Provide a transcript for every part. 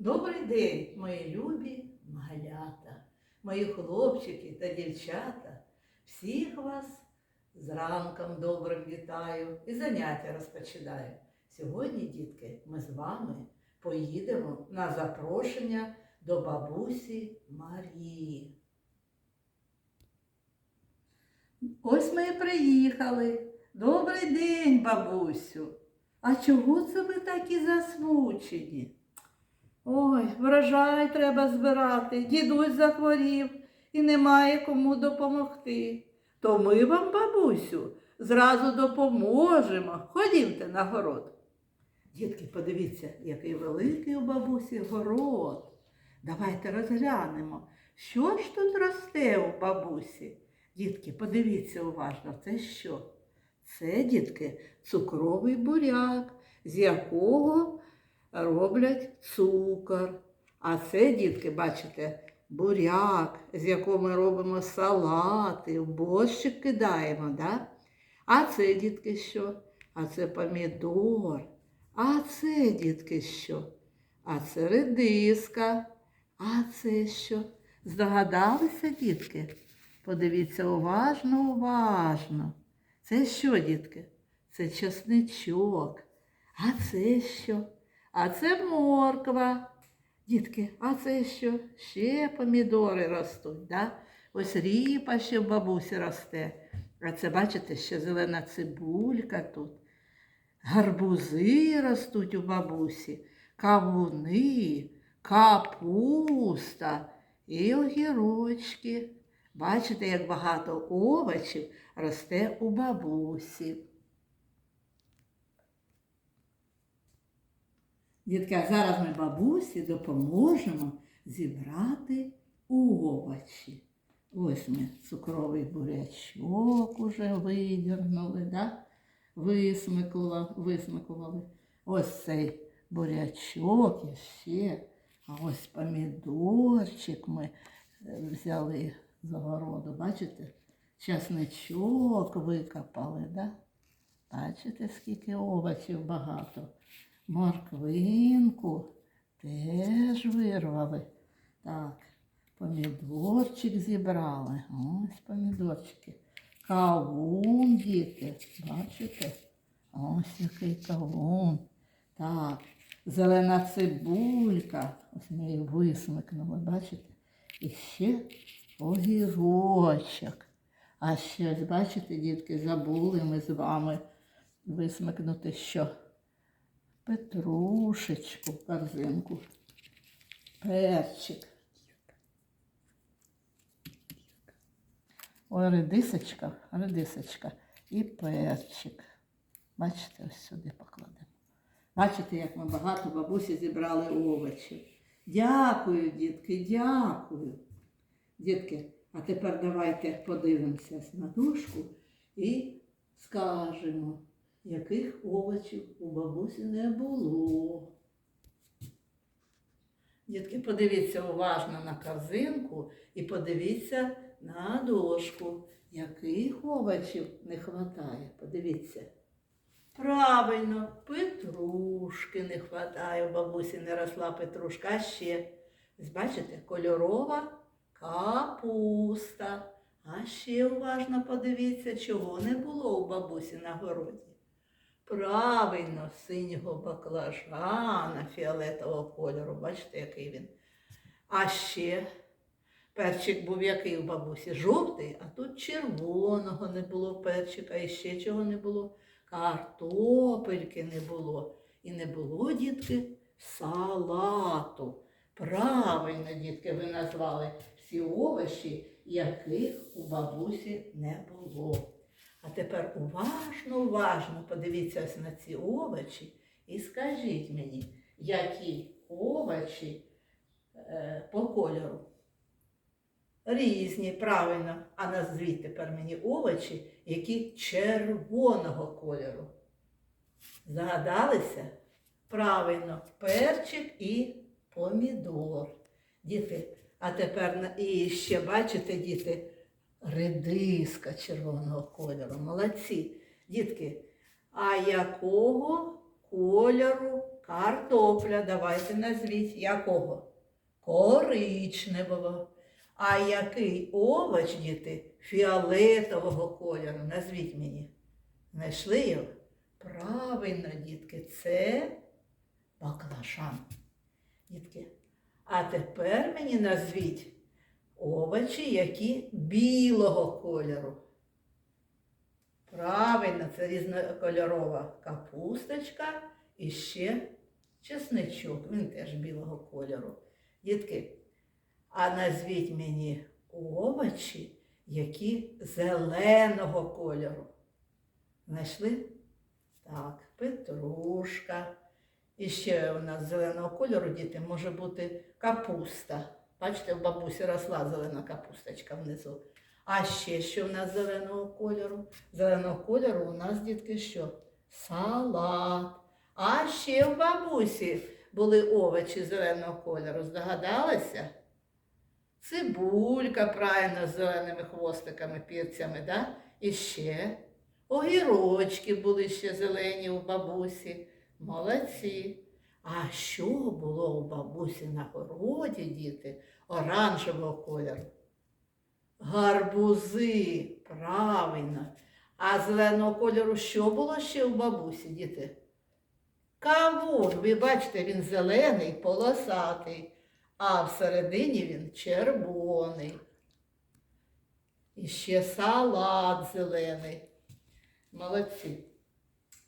Добрий день, мої любі малята, мої хлопчики та дівчата. Всіх вас з ранком добрим вітаю і заняття розпочинаю. Сьогодні, дітки, ми з вами поїдемо на запрошення до бабусі Марії. Ось ми і приїхали. Добрий день, бабусю. А чого це ви такі засмучені? Ой, врожай треба збирати, дідусь захворів і немає кому допомогти. То ми вам, бабусю, зразу допоможемо. Ходімте на город. Дітки, подивіться, який великий у бабусі город. Давайте розглянемо, що ж тут росте у бабусі. Дітки, подивіться уважно, це що? Це, дітки, цукровий буряк, з якого роблять цукор. А це, дітки, бачите, буряк, з якого ми робимо салати, в борщик кидаємо, да? А це, дітки, що? А це помідор. А це, дітки, що? А це редиска. А це що? Здогадалися, дітки? Подивіться уважно, уважно. Це що, дітки? Це чесничок. А це що? А це морква. Дітки, а це що? Ще помідори ростуть. Да? Ось ріпа ще в бабусі росте. А це, бачите, ще зелена цибулька тут. Гарбузи ростуть у бабусі, кавуни, капуста і огірочки. Бачите, як багато овочів росте у бабусі. Дітки, а зараз ми бабусі допоможемо зібрати овочі. Ось ми цукровий бурячок уже видірнули, да? висмикнули, висмикували. Ось цей бурячок і ще. А ось помідорчик ми е, взяли з огороду. Бачите? Часничок викопали, да? Бачите, скільки овочів багато. Морквинку теж вирвали. Так, помідорчик зібрали. Ось помідорчики. Кавун, діти. Бачите? Ось який кавун. Так, зелена цибулька. Ось ми її висмикнули, бачите? І ще огірочок. А ще, ось, бачите, дітки, забули ми з вами висмикнути що? Петрушечку в корзинку. Перчик. Ой, редисочка, редисочка і перчик. Бачите, ось сюди покладемо. Бачите, як ми багато бабусі зібрали овочів. Дякую, дітки, дякую. Дітки, а тепер давайте подивимося на дошку і скажемо, яких овочів у бабусі не було. Дітки, подивіться уважно на корзинку і подивіться на дошку, яких овочів не вистачає. Подивіться. Правильно, петрушки не вистачає, у бабусі не росла петрушка. А ще, бачите, кольорова капуста. А ще уважно подивіться, чого не було у бабусі на городі. Правильно, синього баклажана фіолетового кольору. Бачите, який він. А ще перчик був який у бабусі? Жовтий, а тут червоного не було перчика, і ще чого не було. Картопельки не було. І не було, дітки, салату. Правильно, дітки, ви назвали всі овочі, яких у бабусі не було. А тепер уважно, уважно подивіться ось на ці овочі і скажіть мені, які овочі е, по кольору. Різні, правильно. А назвіть тепер мені овочі, які червоного кольору. Загадалися? Правильно, перчик і помідор. Діти, а тепер і ще бачите, діти, редиска червоного кольору. Молодці. Дітки, а якого кольору Картопля, давайте назвіть якого? Коричневого. А який овоч, діти, фіолетового кольору? Назвіть мені. Знайшли його? Правильно, дітки, це баклажан. Дітки. А тепер мені назвіть овочі, які білого кольору. Правильно, це різнокольорова капусточка і ще чесничок. Він теж білого кольору. Дітки, а назвіть мені овочі, які зеленого кольору. Знайшли? Так, петрушка. І ще у нас зеленого кольору, діти, може бути капуста. Бачите, в бабусі росла зелена капусточка внизу. А ще що в нас зеленого кольору? Зеленого кольору у нас, дітки, що? Салат. А ще в бабусі були овочі зеленого кольору. Здогадалися? Цибулька, правильно, з зеленими хвостиками, пірцями, да? І ще огірочки були ще зелені у бабусі. Молодці. А що було у бабусі на городі, діти, оранжевого кольору? Гарбузи, правильно. А зеленого кольору що було ще у бабусі, діти? Кавун, ви бачите, він зелений, полосатий, а всередині він червоний. І ще салат зелений. Молодці.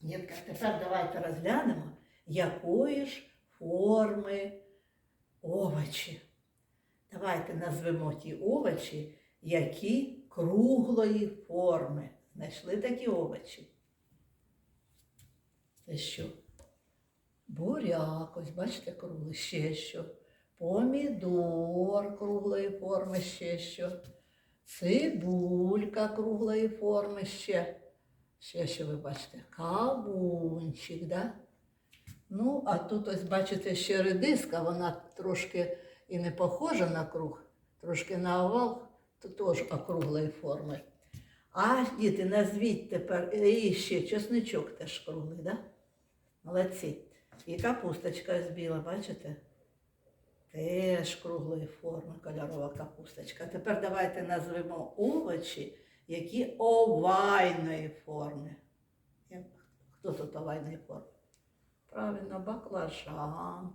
Дітка, тепер давайте розглянемо, якої ж форми овочі. Давайте назвемо ті овочі, які круглої форми. Знайшли такі овочі. Це що? Буряк, ось бачите, круглий, ще що. Помідор круглої форми, ще що. Цибулька круглої форми ще. Ще що ви бачите? Кавунчик, да? Ну, а тут ось бачите ще редиска, вона трошки і не похожа на круг, трошки на овал, то теж округлої форми. А, діти, назвіть тепер і ще чесничок теж круглий, да? Молодці. І капусточка з біла, бачите? Теж круглої форми кольорова капусточка. Тепер давайте назвемо овочі, які овальної форми. Хто тут овальної форми? Правильно, баклажан.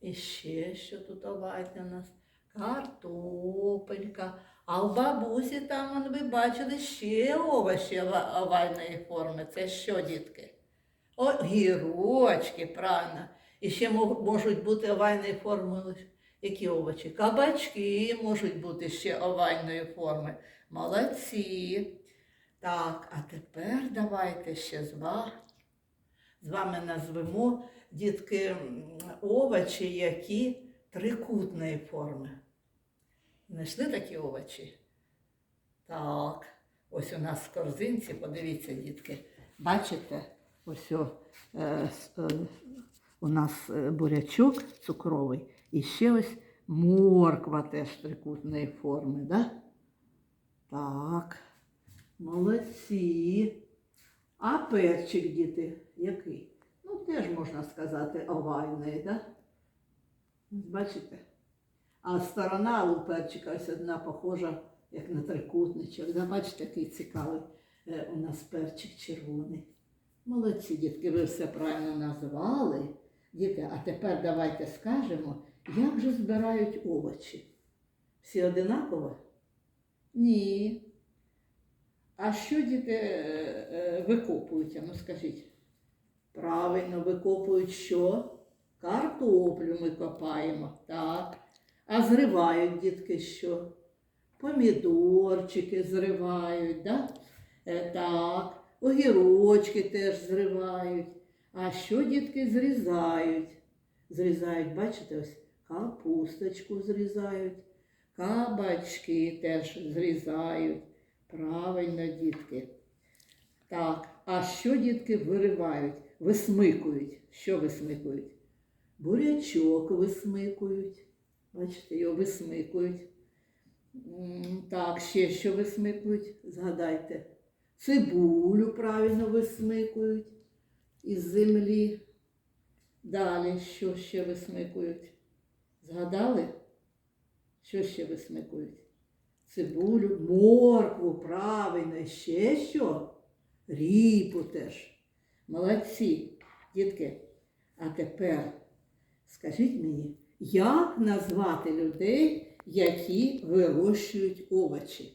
І ще що тут овальне у нас? Картопелька. А в бабусі там, ви бачили, ще овочі овальної форми. Це що, дітки? Огірочки, правильно. І ще можуть бути овальної форми які овочі? Кабачки можуть бути ще овальної форми. Молодці. Так, а тепер давайте ще з з вами назвемо дітки овочі, які трикутної форми. Знайшли такі овочі? Так, ось у нас в корзинці, подивіться, дітки. Бачите, ось о, е, е, у нас е, бурячок цукровий і ще ось морква теж трикутної форми, да? Так, молодці. А перчик, діти, який? Ну, теж можна сказати овальний, да? Бачите? А сторона у перчика ось одна похожа, як на трикутничок. Да? Бачите, який цікавий е, у нас перчик червоний. Молодці, дітки, ви все правильно назвали. Діти, а тепер давайте скажемо, як же збирають овочі? Всі одинаково? Ні. А що діти е, е, викопують? Ну скажіть. Правильно, викопують що? Картоплю ми копаємо, так. А зривають дітки що? Помідорчики зривають, да? Е, так. Огірочки теж зривають. А що дітки зрізають? Зрізають, бачите, ось капусточку зрізають, кабачки теж зрізають. Правильно, дітки. Так, а що дітки виривають? Висмикують. Що висмикують? Бурячок висмикують. Бачите, його висмикують. Так, ще що висмикують? Згадайте. Цибулю правильно висмикують із землі. Далі, що ще висмикують? Згадали? Що ще висмикують? Цибулю, моркву, правильно, ще що? Ріпу теж. Молодці, дітки. А тепер скажіть мені, як назвати людей, які вирощують овочі?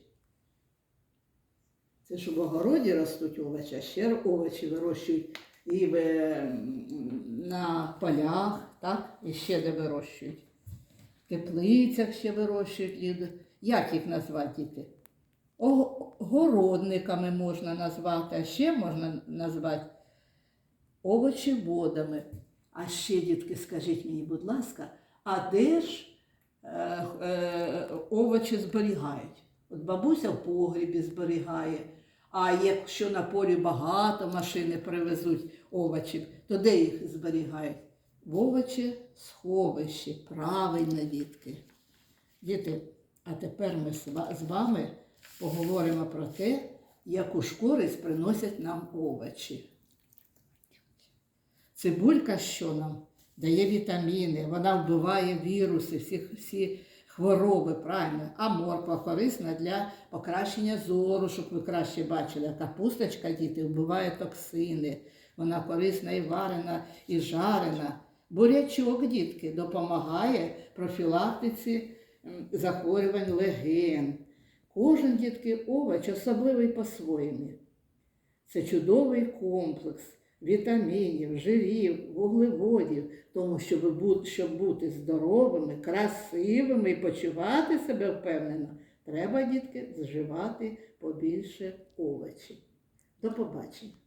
Це ж в огороді ростуть овочі, а ще овочі вирощують і в, на полях, так? І ще де вирощують. В теплицях ще вирощують люди. Як їх назвати діти? О- Городниками можна назвати, а ще можна назвати овочеводами. А ще, дітки, скажіть мені, будь ласка, а де ж е, е, овочі зберігають? От бабуся в погрібі зберігає, а якщо на полі багато машини привезуть овочів, то де їх зберігають? В овочі сховищі, правильно, дітки. Діти, а тепер ми з вами поговоримо про те, яку ж приносять нам овочі. Цибулька що нам? Дає вітаміни, вона вбиває віруси, всі, всі хвороби, правильно. А морква корисна для покращення зору, щоб ви краще бачили. А капусточка, діти, вбиває токсини. Вона корисна і варена, і жарена. Бурячок, дітки, допомагає профілактиці захворювань леген. Кожен дітки овоч особливий по-своєму. Це чудовий комплекс вітамінів, жирів, вуглеводів, тому щоб бути, здоровими, красивими і почувати себе впевнено, треба, дітки, зживати побільше овочів. До побачення.